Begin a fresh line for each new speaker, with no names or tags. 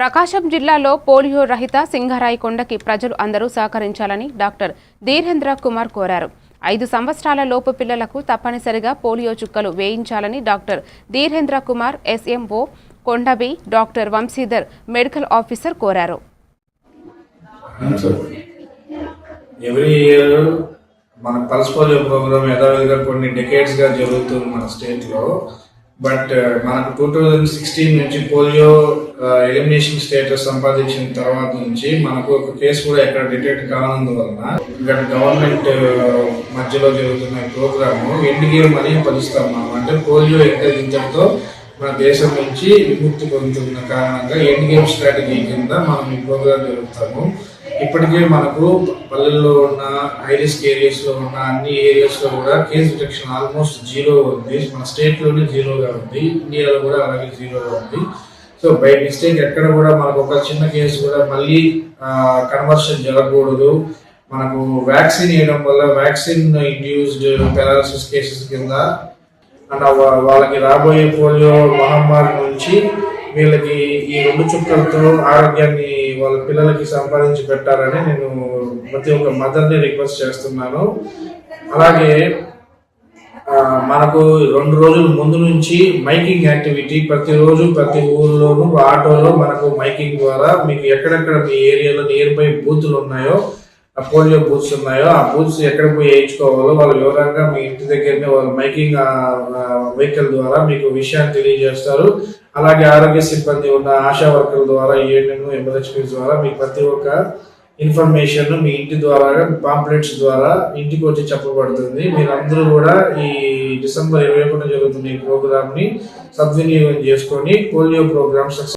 ప్రకాశం జిల్లాలో పోలియో రహిత సింగరాయి కొండకి ప్రజలు అందరూ సహకరించాలని డాక్టర్ ధీరేంద్ర కుమార్ కోరారు. ఐదు సంవత్సరాల లోపు పిల్లలకు తప్పనిసరిగా పోలియో చుక్కలు వేయించాలని డాక్టర్ ధీరేంద్ర కుమార్ ఎస్ఎంఓ కొండబి డాక్టర్ వంశీధర్ మెడికల్ ఆఫీసర్ కోరారు.
ఎవ్రీ ఇయర్ మన పల్స్ పోలియో ప్రోగ్రామ్ యథావిధిగా కొన్ని డెకేట్స్గా జరుగుతుంది మన స్టేట్లో. బట్ మనకు టూ థౌజండ్ సిక్స్టీన్ నుంచి పోలియో ఎలిమినేషన్ స్టేటస్ సంపాదించిన తర్వాత నుంచి మనకు ఒక కేసు కూడా ఎక్కడ డిటెక్ట్ కానందువలన ఇక్కడ గవర్నమెంట్ మధ్యలో జరుగుతున్న ప్రోగ్రామ్ ఎండ్ గేమ్ అని పలుస్తాం మనం. అంటే పోలియో ఎంకరేజించడంతో మన దేశం నుంచి విముక్తి పొందుతున్న కారణంగా ఎండ్ గేమ్ స్ట్రాటజీ కింద మనం ఈ ప్రోగ్రామ్ జరుగుతాము ఇప్పటికే మనకు పల్లెల్లో ఉన్న హై రిస్క్ ఏరియాస్లో ఉన్న అన్ని ఏరియాస్లో కూడా కేసు డిటెక్షన్ ఆల్మోస్ట్ జీరో ఉంది. మన స్టేట్లోనే జీరోగా ఉంది. ఇండియాలో కూడా అలాగే జీరోగా ఉంది. సో బై మిస్టేక్ ఎక్కడ కూడా మనకు ఒక చిన్న కేసు కూడా మళ్ళీ కన్వర్షన్ జరగకూడదు. మనకు వ్యాక్సిన్ వేయడం వల్ల వ్యాక్సిన్ ఇండ్యూస్డ్ పెరాలసిస్ కేసెస్ కింద అండ్ వాళ్ళకి రాబోయే పోలియో మహమ్మారి నుంచి వీళ్ళకి ఈ రెండు చుక్కలతో ఆరోగ్యాన్ని వాళ్ళ పిల్లలకి సంపాదించి పెట్టాలని నేను ప్రతి ఒక్క మదర్ని రిక్వెస్ట్ చేస్తున్నాను. అలాగే మనకు రెండు రోజుల ముందు నుంచి మైకింగ్ యాక్టివిటీ ప్రతిరోజు ప్రతి ఊర్లోనూ ఆటోలో మనకు మైకింగ్ ద్వారా మీకు ఎక్కడెక్కడ మీ ఏరియాలో నియర్ బై బూతులు ఉన్నాయో పోలియో బూత్స్ ఉన్నాయో ఆ బూత్స్ ఎక్కడ పోయి వేయించుకోవాలో వాళ్ళ వివరంగా మీ ఇంటి దగ్గరనే వాళ్ళ మైకింగ్ వెహికల్ ద్వారా మీకు విషయాన్ని తెలియజేస్తారు. అలాగే ఆరోగ్య సిబ్బంది ఉన్న ఆశా వర్కర్ల ద్వారా ఏఎన్ఎం ఎంఎల్హెచ్పి ద్వారా మీకు ప్రతి ఒక్క ఇన్ఫర్మేషన్ మీ ఇంటి ద్వారా పాంప్లెట్స్ ద్వారా ఇంటికి వచ్చి చెప్పబడుతుంది. మీరందరూ కూడా ఈ డిసెంబర్ ఇరవై ఒకటి జరుగుతున్న ఈ ప్రోగ్రామ్ని సద్వినియోగం చేసుకొని పోలియో ప్రోగ్రామ్ సక్సెస్